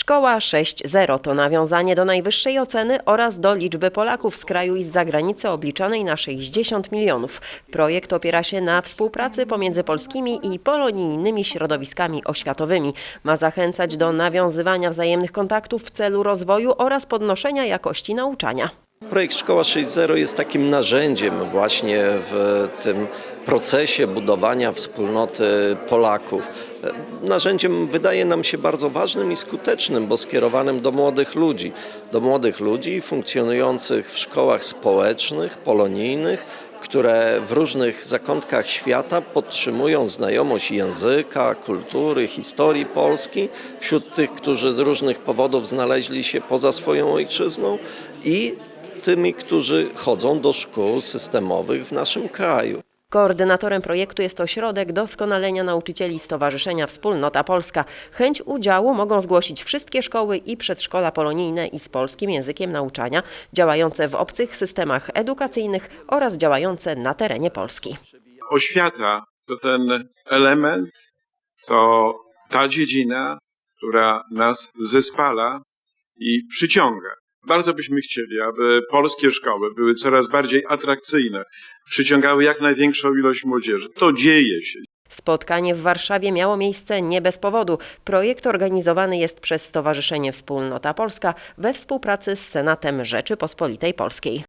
Szkoła 6.0 to nawiązanie do najwyższej oceny oraz do liczby Polaków z kraju i z zagranicy obliczonej na 60 milionów. Projekt opiera się na współpracy pomiędzy polskimi i polonijnymi środowiskami oświatowymi. Ma zachęcać do nawiązywania wzajemnych kontaktów w celu rozwoju oraz podnoszenia jakości nauczania. Projekt Szkoła 6.0 jest takim narzędziem właśnie w tym procesie budowania wspólnoty Polaków. Narzędziem wydaje nam się bardzo ważnym i skutecznym, bo skierowanym do młodych ludzi. Do młodych ludzi funkcjonujących w szkołach społecznych, polonijnych, które w różnych zakątkach świata podtrzymują znajomość języka, kultury, historii Polski, wśród tych, którzy z różnych powodów znaleźli się poza swoją ojczyzną i tymi, którzy chodzą do szkół systemowych w naszym kraju. Koordynatorem projektu jest ośrodek doskonalenia nauczycieli Stowarzyszenia Wspólnota Polska. Chęć udziału mogą zgłosić wszystkie szkoły i przedszkola polonijne i z polskim językiem nauczania, działające w obcych systemach edukacyjnych oraz działające na terenie Polski. oświata to ten element, to ta dziedzina, która nas zespala i przyciąga. Bardzo byśmy chcieli, aby polskie szkoły były coraz bardziej atrakcyjne, przyciągały jak największą ilość młodzieży. To dzieje się. Spotkanie w Warszawie miało miejsce nie bez powodu. Projekt organizowany jest przez Stowarzyszenie Wspólnota Polska we współpracy z Senatem Rzeczypospolitej Polskiej.